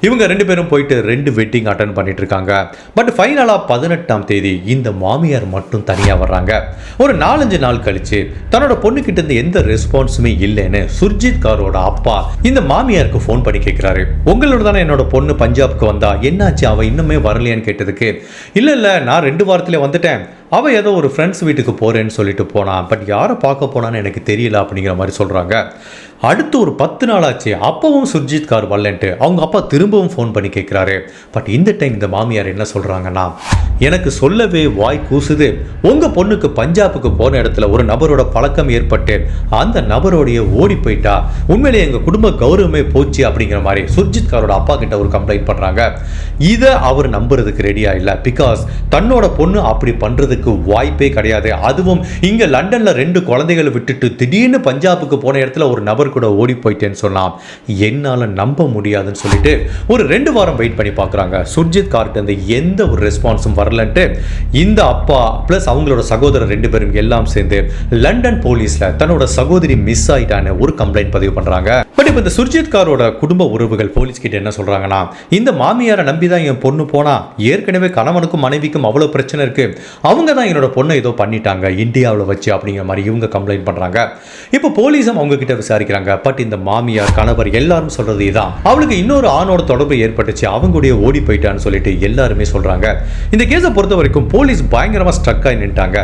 இவங்க ரெண்டு பேரும் போயிட்டு ரெண்டு வெட்டிங் அட்டன் பண்ணிட்டு இருக்காங்க. பட் ஃபைனலாக பதினெட்டாம் தேதி இந்த மாமியார் மட்டும் தனியாக வர்றாங்க. ஒரு நாலஞ்சு நாள் கழிச்சு தன்னோட பொண்ணுக்கிட்ட இருந்து எந்த ரெஸ்பான்ஸுமே இல்லைன்னு சுர்ஜித் காரோட அப்பா இந்த மாமியாருக்கு ஃபோன் பண்ணி கேட்குறாரு உங்களோட தானே என்னோட பொண்ணு பஞ்சாப்க்கு வந்தா? என்னாச்சு? அவள் இன்னுமே வரலையான்னு கேட்டதுக்கு இல்லை இல்லை நான் ரெண்டு வாரத்திலே வந்துட்டேன். அவள் ஏதோ ஒரு ஃப்ரெண்ட்ஸ் வீட்டுக்கு போகிறேன்னு சொல்லிட்டு போனான் பட் யாரை பார்க்க போனான்னு எனக்கு தெரியல அப்படிங்கிற மாதிரி சொல்கிறாங்க அடுத்து ஒரு பத்து நாள் ஆச்சு அப்பவும் சுர்ஜித் கார் வரலன்ட்டு அவங்க அப்பா திரும்பவும் ஃபோன் பண்ணி கேட்குறாரு பட் இந்த டைம் இந்த மாமியார் என்ன சொல்கிறாங்கன்னா எனக்கு சொல்லவே வாய் கூசுது. உங்கள் பொண்ணுக்கு பஞ்சாபுக்கு போன இடத்துல ஒரு நபரோட பழக்கம் ஏற்பட்டு அந்த நபரோடைய ஓடி போயிட்டா. உண்மையிலே எங்கள் குடும்ப கௌரவமே போச்சு அப்படிங்கிற மாதிரி சுர்ஜித் காரோட அப்பா கிட்ட ஒரு கம்ப்ளைண்ட் பண்ணுறாங்க இதை அவர் நம்புறதுக்கு ரெடியா இல்லை. பிகாஸ் தன்னோட பொண்ணு அப்படி பண்ணுறதுக்கு வாய்ப்பே கிடையாது. அதுவும் இங்கே லண்டனில் ரெண்டு குழந்தைகளை விட்டுட்டு திடீர்னு பஞ்சாபுக்கு போன இடத்துல ஒரு நபர் அவர் கூட ஓடி போயிட்டேன்னு சொன்னால் என்னால் நம்ப முடியாதுன்னு சொல்லிட்டு ஒரு ரெண்டு வாரம் வெயிட் பண்ணி பார்க்குறாங்க சுர்ஜித் கார்ட்டு எந்த ஒரு ரெஸ்பான்ஸும் வரலன்ட்டு இந்த அப்பா ப்ளஸ் அவங்களோட சகோதரர் ரெண்டு பேரும் எல்லாம் சேர்ந்து லண்டன் போலீஸில் தன்னோட சகோதரி மிஸ் ஆயிட்டான்னு ஒரு கம்ப்ளைண்ட் பதிவு பண்ணுறாங்க பட் இப்போ இந்த சுர்ஜித் காரோட குடும்ப உறவுகள் போலீஸ் கிட்ட என்ன சொல்கிறாங்கன்னா இந்த மாமியாரை நம்பி தான் என் பொண்ணு போனால் ஏற்கனவே கணவனுக்கும் மனைவிக்கும் அவ்வளோ பிரச்சனை இருக்குது அவங்க தான் என்னோட பொண்ணை ஏதோ பண்ணிட்டாங்க இந்தியாவில் வச்சு அப்படிங்கிற மாதிரி இவங்க கம்ப்ளைண்ட் பண்ணுறாங்க இப்போ போலீஸும் அவங்க கிட்ட விசாரிக்கிறாங்க. பட் இந்த மாமியார் கணவர் எல்லாரும் சொல்றது இதான். அவளுக்கு இன்னொரு ஆணோட தொடர்பு ஏற்பட்டுச்சு. அவங்க கூட ஓடி போயிட்டான்னு சொல்லிட்டு எல்லாருமே சொல்றாங்க. இந்த கேஸை பொறுத்த வரைக்கும் போலீஸ் பயங்கரமா ஸ்ட்ரக் ஆகி நின்ட்டாங்க.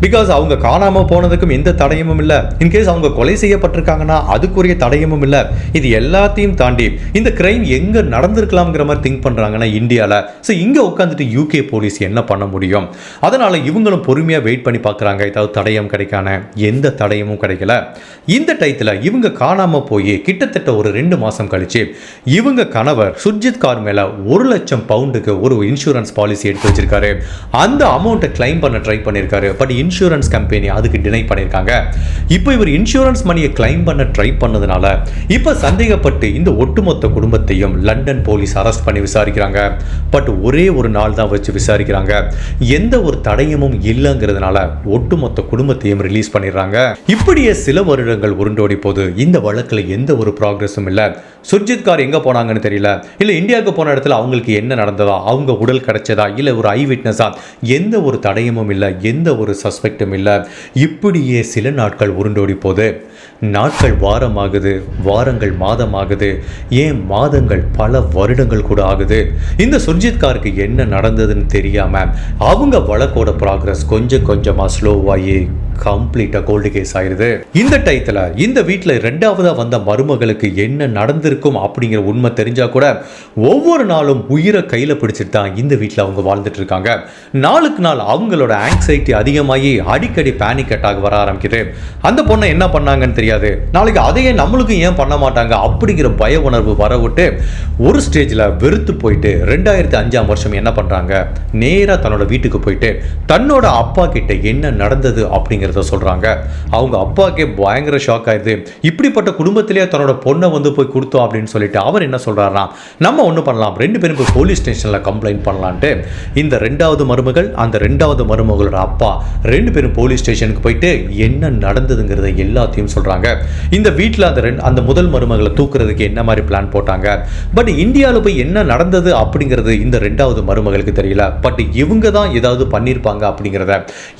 பிகாஸ் அவங்க காணாம போனதுக்கும் எந்த தடயமும் இல்ல. இன்கேஸ் அவங்க கொலை செய்யப்பட்டிருக்காங்கன்னா அதுக்குரிய தடயமும் இல்ல. இது எல்லாத்தையும் தாண்டி இந்த கிரைம் எங்க நடந்திருக்கலாம்ங்கிற மாதிரி திங்க் பண்றாங்கன்னா இந்தியால. ஸோ இங்க உட்காந்துட்டு யூகே போலீஸ் என்ன பண்ண முடியும்? அதனால இவங்களும் பொறுமையா வெயிட் பண்ணி பார்க்கறாங்க. ஏதாவது தடயம் கிடைக்கான எந்த தடயமும் கிடைக்கல. இந்த டயத்துல இவங்க காணாம போய் கிட்டத்தட்ட ஒரு ரெண்டு மாசம் கழிச்சு இவங்க கணவர் சுர்ஜித் கார் மேல ஒரு லட்சம் பவுண்டுக்கு ஒரு இன்சூரன்ஸ் பாலிசி எடுத்து வச்சிருக்காரு. அந்த அமௌண்ட்டை கிளைம் பண்ண ட்ரை பண்ணியிருக்காரு பட் இன்சூரன்ஸ் கம்பெனி அதுக்கு டினை பண்ணியிருக்காங்க இப்போ இவர் இன்சூரன்ஸ் மணியை கிளைம் பண்ண ட்ரை பண்ணதுனால இப்போ சந்தேகப்பட்டு இந்த ஒட்டுமொத்த குடும்பத்தையும் லண்டன் போலீஸ் அரெஸ்ட் பண்ணி விசாரிக்கிறாங்க. பட் ஒரே ஒரு நாள் தான் வச்சு விசாரிக்கிறாங்க. எந்த ஒரு தடயமும் இல்லைங்கிறதுனால ஒட்டுமொத்த குடும்பத்தையும் ரிலீஸ் பண்ணிடுறாங்க. இப்படியே சில வருடங்கள் உருண்டோடி போது இந்த வழக்கில் எந்த ஒரு ப்ராக்ரஸும் இல்லை. சுர்ஜித் கார் எங்கே போனாங்கன்னு தெரியல. இல்லை இந்தியாவுக்கு போன இடத்துல அவங்களுக்கு என்ன நடந்ததா? அவங்க உடல் கிடைச்சதா? இல்லை ஒரு ஐ விட்னஸா எந்த ஒரு தடயமும் இல்லை எந்த ஒரு சஸ்பெக்டும் இல்லை. இப்படியே சில நாட்கள் உருண்டோடி போகுது. நாட்கள் வாரமாகுது வாரங்கள் மாதமாகுது. ஏன் மாதங்கள் பல வருடங்கள் கூட ஆகுது. இந்த சுர்ஜித் காருக்கு என்ன நடந்ததுன்னு தெரியாமல் அவங்க வழக்கோட ப்ராக்ரஸ் கொஞ்சம் கொஞ்சமாக ஸ்லோவாகி கம்ப்ளீட்டாக கோல்டு கேஸ் ஆயிருது. இந்த டயத்தில் இந்த வீட்டில் ரெண்டாவதாக வந்த மருமகளுக்கு என்ன நடந்திருக்கும் அப்படிங்கிற உண்மை தெரிஞ்சா கூட ஒவ்வொரு நாளும் உயிரை கையில் பிடிச்சிட்டு தான் இந்த வீட்டில் அவங்க வாழ்ந்துட்டு இருக்காங்க. நாளுக்கு நாள் அவங்களோட ஆங்ஸைட்டி அதிகமாகி அடிக்கடி பேனிக் அட்டாக் வர ஆரம்பிக்குது. அந்த பொண்ணை என்ன பண்ணாங்கன்னு தெரியாது. நாளைக்கு அதையே நம்மளுக்கும் ஏன் பண்ண மாட்டாங்க அப்படிங்கிற பய உணர்வு வர விட்டு ஒரு ஸ்டேஜில் வெறுத்து போயிட்டு ரெண்டாயிரத்தி அஞ்சாம் வருஷம் என்ன பண்ணுறாங்க நேராக தன்னோட வீட்டுக்கு போயிட்டு தன்னோட அப்பா கிட்ட என்ன நடந்தது அப்படிங்கிறத சொல்கிறாங்க அவங்க அப்பாக்கே பயங்கர ஷாக் ஆயிடுது. இப்படிப்பட்ட குடும்பத்திலேயே தன்னோட பொண்ணை வந்து போய் கொடுத்தோம் அப்படின்னு சொல்லிட்டு அவர் என்ன சொல்கிறாருன்னா நம்ம ஒன்று பண்ணலாம் ரெண்டு பேரும் போய் போலீஸ் ஸ்டேஷனில் கம்ப்ளைண்ட் பண்ணலான்ட்டு இந்த ரெண்டாவது மருமகள் அந்த ரெண்டாவது மருமகளோட அப்பா ரெண்டு பேரும் போலீஸ் ஸ்டேஷனுக்கு போயிட்டு என்ன நடந்ததுங்கிறத எல்லாத்தையும் சொல்கிறாங்க இந்த வீட்டில் அந்த ரெண்டு அந்த முதல் மருமகளை தூக்குறதுக்கு என்ன மாதிரி பிளான் போட்டாங்க? பட் இந்தியாவில் போய் என்ன நடந்தது அப்படிங்கிறது இந்த ரெண்டாவது மருமகளுக்கு தெரியல. பட் இவங்க தான் ஏதாவது பண்ணியிருப்பாங்க அப்படிங்கிறத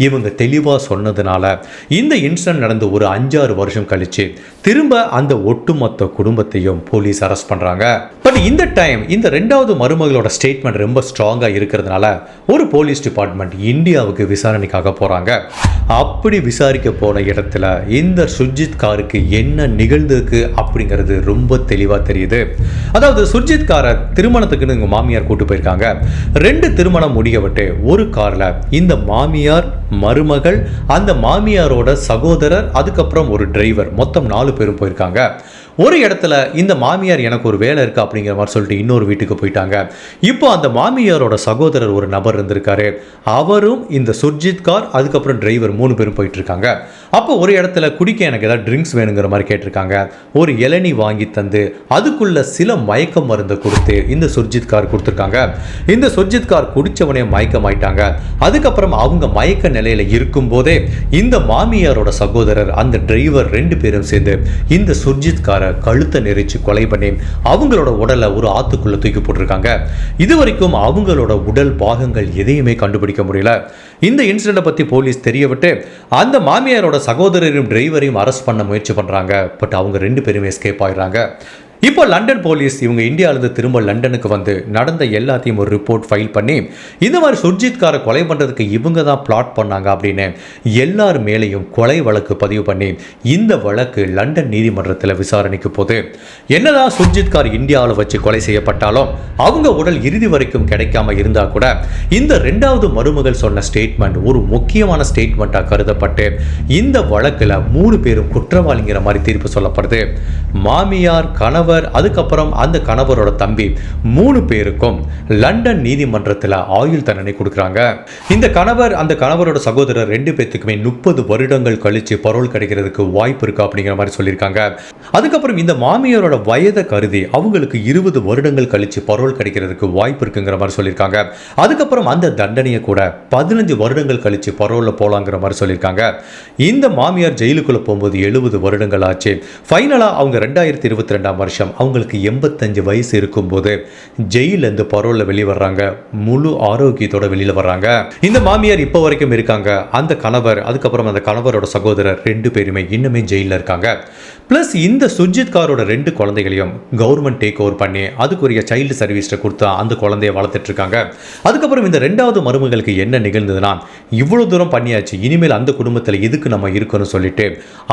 இவங்க தெளிவாக சொன்னதுனால இந்த இன்சிடென்ட் நடந்து ஒரு அஞ்சாறு வருஷம் கழிச்சு திரும்ப அந்த ஒட்டுமொத்த குடும்பத்தையும் போலீஸ் அரெஸ்ட் பண்ணுறாங்க பட் இந்த டைம் இந்த ரெண்டாவது மருமகளோட ஸ்டேட்மெண்ட் ரொம்ப ஸ்ட்ராங்காக இருக்கிறதுனால ஒரு போலீஸ் டிபார்ட்மெண்ட் இந்தியாவுக்கு விசாரணைக்காக போகிறாங்க அப்படி விசாரிக்க போன இடத்துல இந்த சுர்ஜித் காருக்கு என்ன நிகழ்ந்திருக்கு அப்படிங்கிறது ரொம்ப தெளிவாக தெரியுது. அதாவது சுர்ஜித் காரை திருமணத்துக்குன்னு எங்கள் மாமியார் கூட்டு போயிருக்காங்க. ரெண்டு திருமணம் முடிய விட்டு ஒரு காரில் இந்த மாமியார் மருமகள் அந்த மாமியாரோட சகோதரர் அதுக்கப்புறம் ஒரு டிரைவர் மொத்தம் நாலு பேரும் போயிருக்காங்க. ஒரு இடத்துல இந்த மாமியார் எனக்கு ஒரு வேலை இருக்கு அப்படிங்கிற மாதிரி சொல்லிட்டு இன்னொரு வீட்டுக்கு போயிட்டாங்க. இப்போ அந்த மாமியாரோட சகோதரர் ஒரு நபர் இருந்திருக்காரு. அவரும் இந்த சுர்ஜித் கார் அதுக்கப்புறம் டிரைவர் மூணு பேரும் போயிட்டு இருக்காங்க அப்போ ஒரு இடத்துல குடிக்க எனக்கு ஏதாவது ட்ரிங்க்ஸ் வேணுங்கிற மாதிரி கேட்டிருக்காங்க. ஒரு இளநி வாங்கி தந்து அதுக்குள்ள சில மயக்க மருந்தை கொடுத்து இந்த சுர்ஜித் கார் கொடுத்துருக்காங்க. இந்த சுர்ஜித் கார் குடிச்சவனே மயக்கமாயிட்டாங்க. அதுக்கப்புறம் அவங்க மயக்க நிலையில் இருக்கும் போதே இந்த மாமியாரோட சகோதரர் அந்த டிரைவர் ரெண்டு பேரும் சேர்ந்து இந்த சுர்ஜித் கார் கழுத்தை நெரிச்சு கொலை பண்ணி அவங்களோட உடலை ஒரு ஆத்துக்குள்ளே தூக்கி போட்டிருக்காங்க. இது வரைக்கும் அவங்களோட உடல் பாகங்கள் எதையுமே கண்டுபிடிக்க முடியல. இந்த இன்சிடெண்ட்டை பற்றி போலீஸ் தெரியவிட்டு அந்த மாமியாரோட சகோதரரையும் டிரைவரையும் அரெஸ்ட் பண்ண முயற்சி பண்ணுறாங்க பட் அவங்க ரெண்டு பேருமே எஸ்கேப் ஆயிடுறாங்க. இப்போ லண்டன் போலீஸ் இவங்க இந்தியாவிலேருந்து திரும்ப லண்டனுக்கு வந்து நடந்த எல்லாத்தையும் ஒரு ரிப்போர்ட் ஃபைல் பண்ணி இந்த மாதிரி சுர்ஜித் காரை கொலை பண்ணுறதுக்கு இவங்க தான் பிளாட் பண்ணாங்க அப்படின்னு எல்லார் மேலேயும் கொலை வழக்கு பதிவு பண்ணி இந்த வழக்கு லண்டன் நீதிமன்றத்தில் விசாரணைக்கு போகுது. என்னதான் சுர்ஜித் கார் இந்தியாவில் வச்சு கொலை செய்யப்பட்டாலும் அவங்க உடல் இறுதி வரைக்கும் கிடைக்காம இருந்தால் கூட இந்த ரெண்டாவது மருமகள் சொன்ன ஸ்டேட்மெண்ட் ஒரு முக்கியமான ஸ்டேட்மெண்ட்டாக கருதப்பட்டு இந்த வழக்கில் மூணு பேரும் குற்றவாளிங்கிற மாதிரி தீர்ப்பு சொல்லப்படுது. மாமியார் கணவர் கணவர் அதுக்கப்புறம் அந்த கணவரோட தம்பி மூணு பேருக்கும் லண்டன் நீதிமன்றத்தில் ஆயுள் தண்டனை கொடுக்குறாங்க. இந்த கணவர் அந்த கணவரோட சகோதரர் ரெண்டு பேத்துக்குமே முப்பது வருடங்கள் கழித்து பரோல் கிடைக்கிறதுக்கு வாய்ப்பு இருக்கா அப்படிங்கிற மாதிரி சொல்லியிருக்காங்க. அதுக்கப்புறம் இந்த மாமியாரோட வயதை கருதி அவங்களுக்கு இருபது வருடங்கள் கழித்து பரோல் கிடைக்கிறதுக்கு வாய்ப்பு இருக்குங்கிற மாதிரி சொல்லியிருக்காங்க. அதுக்கப்புறம் அந்த தண்டனையை கூட பதினஞ்சு வருடங்கள் கழித்து பரோலில் போகலாங்கிற மாதிரி சொல்லியிருக்காங்க. இந்த மாமியார் ஜெயிலுக்குள்ளே போகும்போது எழுபது வருடங்கள் ஆச்சு. ஃபைனலாக அவங்க ரெண்டாயிரத்தி இருபத்தி ரெண்டாம் வருஷம் அவங்களுக்கு எண்பத்தஞ்சு வயசு இருக்கும்போது ஜெயிலேருந்து பரோலில் வெளியே வர்றாங்க. முழு ஆரோக்கியத்தோட வெளியில் வர்றாங்க. இந்த மாமியார் இப்போ வரைக்கும் இருக்காங்க. அந்த கணவர் அதுக்கப்புறம் அந்த கணவரோட சகோதரர் ரெண்டு பேருமே இன்னுமே ஜெயிலில் இருக்காங்க. ப்ளஸ் இந்த சுர்ஜித் காரோட ரெண்டு குழந்தைகளையும் கவர்மெண்ட் டேக் ஓவர் பண்ணி அதுக்குரிய சைல்டு சர்வீஸில் கொடுத்து அந்த குழந்தைய வளர்த்துட்டு இருக்காங்க அதுக்கப்புறம் இந்த ரெண்டாவது மருமகளுக்கு என்ன நிகழ்ந்ததுன்னா இவ்வளோ தூரம் பண்ணியாச்சு இனிமேல் அந்த குடும்பத்தில் எதுக்கு நம்ம இருக்கணும்னு சொல்லிட்டு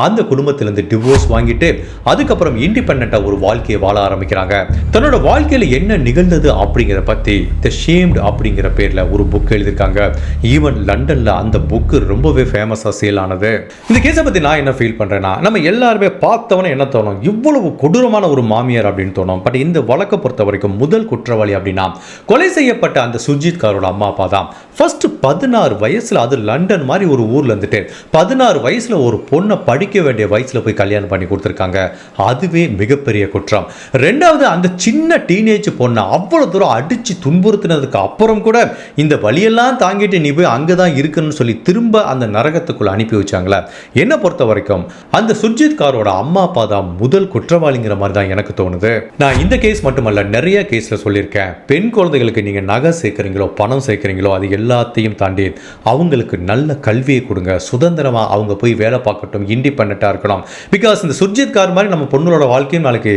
அந்த குடும்பத்திலேருந்து டிவோர்ஸ் வாங்கிட்டு அதுக்கப்புறம் இண்டிபெண்ட்டாக ஒரு வாழ்க்கையை வாழ ஆரம்பிக்கிறாங்க. தன்னோட வாழ்க்கையில் என்ன நிகழ்ந்தது அப்படிங்கிற பற்றி த ஷேம்டு அப்படிங்கிற பேரில் ஒரு புக் எழுதியிருக்காங்க. ஈவன் லண்டனில் அந்த புக்கு ரொம்பவே ஃபேமஸாக சேல் ஆனது. இந்த கேஸை பற்றி நான் என்ன ஃபீல் பண்ணுறேன்னா நம்ம எல்லாருமே பார்க்க பார்த்தவனே என்ன தோணும்? இவ்வளவு கொடூரமான ஒரு மாமியார் அப்படின்னு தோணும். பட் இந்த வழக்கை பொறுத்த வரைக்கும் முதல் குற்றவாளி அப்படின்னா கொலை செய்யப்பட்ட அந்த சுஜித் காரோட அம்மா அப்பா தான். ஃபர்ஸ்ட் பதினாறு வயசுல அது லண்டன் மாதிரி ஒரு ஊர்ல இருந்துட்டு பதினாறு வயசுல ஒரு பொண்ணை படிக்க வேண்டிய வயசுல போய் கல்யாணம் பண்ணி கொடுத்துருக்காங்க. அதுவே மிகப்பெரிய குற்றம். ரெண்டாவது அந்த சின்ன டீனேஜ் பொண்ணை அவ்வளவு தூரம் அடிச்சு துன்புறுத்தினதுக்கு அப்புறம் கூட இந்த வழியெல்லாம் தாங்கிட்டு நீ போய் அங்கே தான் இருக்குன்னு சொல்லி திரும்ப அந்த நரகத்துக்குள்ள அனுப்பி வச்சாங்களே. என்னை பொறுத்த வரைக்கும் அந்த சுர்ஜித் காரோட அம்மா அம்மா அப்பா தான் முதல் குற்றவாளிங்கிற மாதிரி தான் எனக்கு தோணுது. நான் இந்த கேஸ் மட்டுமல்ல நிறைய கேஸில் சொல்லியிருக்கேன். பெண் குழந்தைகளுக்கு நீங்கள் நகை சேர்க்குறீங்களோ பணம் சேர்க்குறீங்களோ அது எல்லாத்தையும் தாண்டி அவங்களுக்கு நல்ல கல்வியை கொடுங்க. சுதந்திரமாக அவங்க போய் வேலை பார்க்கட்டும் இண்டிபெண்ட்டாக இருக்கணும். பிகாஸ் இந்த சுர்ஜித் கார் மாதிரி நம்ம பொண்ணுகளோட வாழ்க்கையும் நாளைக்கு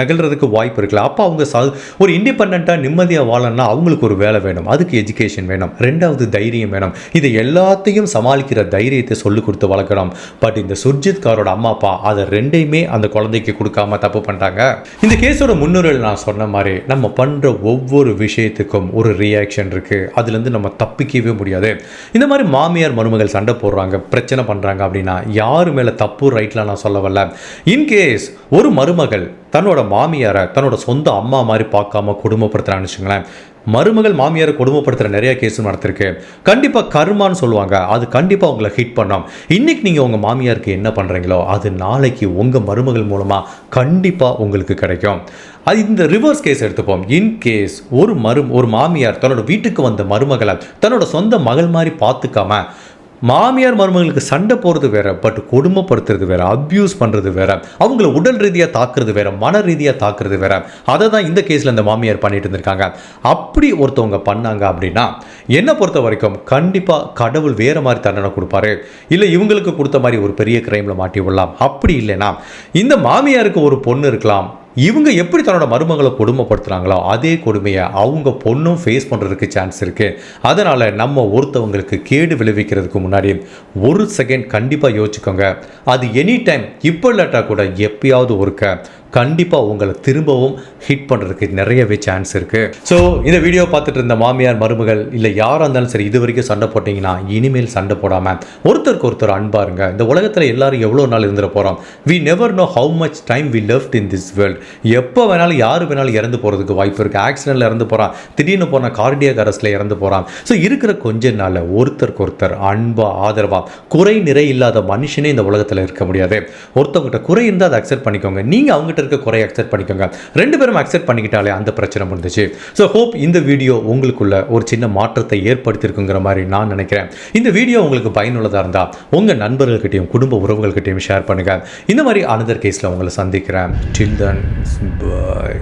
நகல்றதுக்கு வாய்ப்பு இருக்குல்ல. அப்போ அவங்க ச ஒரு இண்டிபெண்ட்டாக நிம்மதியாக வாழணும்னா அவங்களுக்கு ஒரு வேலை வேணும். அதுக்கு எஜுகேஷன் வேணும். ரெண்டாவது தைரியம் வேணும். இது எல்லாத்தையும் சமாளிக்கிற தைரியத்தை சொல்லிக் கொடுத்து வளர்க்கணும். பட் இந்த சுர்ஜித் காரோட அம்மா அப்பா அதை ரெண்டு ரெண்டையுமே அந்த குழந்தைக்கு கொடுக்காம தப்பு பண்ணிட்டாங்க. இந்த கேஸோட முன்னுரையில் நான் சொன்ன மாதிரி நம்ம பண்ணுற ஒவ்வொரு விஷயத்துக்கும் ஒரு ரியாக்ஷன் இருக்குது அதுலேருந்து நம்ம தப்பிக்கவே முடியாது. இந்த மாதிரி மாமியார் மருமகள் சண்டை போடுறாங்க பிரச்சனை பண்ணுறாங்க அப்படின்னா யார் மேலே தப்பு ரைட்லாம் நான் சொல்ல வரல. இன்கேஸ் ஒரு மருமகள் தன்னோட மாமியாரை தன்னோட சொந்த அம்மா மாதிரி பார்க்காம கொடுமைப்படுத்துறான்னு வச்சுங்களேன் மருமகள் மாமியாரை கொடுமைப்படுத்துகிற நிறைய கேஸும் நடத்திருக்கு கண்டிப்பாக கர்மான்னு சொல்லுவாங்க. அது கண்டிப்பாக உங்களை ஹிட் பண்ணோம். இன்றைக்கி நீங்கள் உங்கள் மாமியாருக்கு என்ன பண்ணுறீங்களோ அது நாளைக்கு உங்கள் மருமகள் மூலமாக கண்டிப்பாக உங்களுக்கு கிடைக்கும். அது இந்த ரிவர்ஸ் கேஸ் எடுத்துப்போம். இன் கேஸ் ஒரு மரு ஒரு மாமியார் தன்னோட வீட்டுக்கு வந்த மருமகளை தன்னோட சொந்த மகள் மாதிரி பார்த்துக்காம மாமியார் மருமகளுக்கு சண்டை போகிறது வேற பட் கொடுமைப்படுத்துறது வேற அப்யூஸ் பண்ணுறது வேற அவங்கள உடல் ரீதியாக தாக்குறது வேற மன ரீதியாக தாக்குறது வேற. அதை தான் இந்த கேஸில் இந்த மாமியார் பண்ணிட்டு இருந்திருக்காங்க. அப்படி ஒருத்தவங்க பண்ணாங்க அப்படின்னா என்னை பொறுத்த வரைக்கும் கண்டிப்பாக கடவுள் வேற மாதிரி தண்டனை கொடுப்பாரு. இல்லை இவங்களுக்கு கொடுத்த மாதிரி ஒரு பெரிய கிரைமில் மாட்டி விடலாம். அப்படி இல்லைன்னா இந்த மாமியாருக்கு ஒரு பொண்ணு இருக்கலாம். இவங்க எப்படி தன்னோட மருமகளை கொடுமைப்படுத்துகிறாங்களோ அதே கொடுமையை அவங்க பொண்ணும் ஃபேஸ் பண்ணுறதுக்கு சான்ஸ் இருக்குது அதனால் நம்ம ஒருத்தவங்களுக்கு கேடு விளைவிக்கிறதுக்கு முன்னாடி ஒரு செகண்ட் கண்டிப்பாக யோசிச்சுக்கோங்க. அது எனி டைம் இப்போ இல்லாட்டா கூட எப்பயாவது ஒருக்க கண்டிப்பாக உங்களை திரும்பவும் ஹிட் பண்ணுறதுக்கு நிறையவே சான்ஸ் இருக்குது ஸோ இந்த வீடியோ பார்த்துட்டு இருந்த மாமியார் மருமகள் இல்லை யாராக இருந்தாலும் சரி இது வரைக்கும் சண்டை போட்டிங்கன்னா இனிமேல் சண்டை போடாமல் ஒருத்தருக்கு ஒருத்தர் அன்பா இருங்க. இந்த உலகத்தில் எல்லாரும் எவ்வளோ நாள் இருந்துட போகிறோம் we never know how much time we left in this world எப்போ வேணாலும் யார் வேணாலும் இறந்து போகிறதுக்கு வாய்ப்பு இருக்குது ஆக்சிடென்ட்டில் இறந்து போகிறான் திடீர்னு போனால் கார்டியாக அரசில் இறந்து போகிறான் ஸோ இருக்கிற கொஞ்ச நாளில் ஒருத்தருக்கு ஒருத்தர் அன்பா ஆதரவா குறை நிறை இல்லாத மனுஷனே இந்த உலகத்தில் இருக்க முடியாது. ஒருத்தவங்ககிட்ட குறை இருந்தால் அதை அக்செப்ட் பண்ணிக்கோங்க. நீங்கள் அவங்ககிட்ட இருக்க குறைய அக்செப்ட் பண்ணிக்கோங்க. ரெண்டு பேரும் அக்செப்ட் பண்ணிக்கிட்டாலே அந்த பிரச்சனை முடிஞ்சிச்சு. ஸோ ஹோப் இந்த வீடியோ உங்களுக்குள்ள ஒரு சின்ன மாற்றத்தை ஏற்படுத்தியிருக்குங்கிற மாதிரி நான் நினைக்கிறேன். இந்த வீடியோ உங்களுக்கு பயனுள்ளதாக இருந்தால் உங்கள் நண்பர்கள்கிட்டையும் குடும்ப உறவுகள்கிட்டையும் ஷேர் பண்ணுங்கள் இந்த மாதிரி அனதர் கேஸில் உங்களை சந்திக்கிறேன். டில் தன் பாய்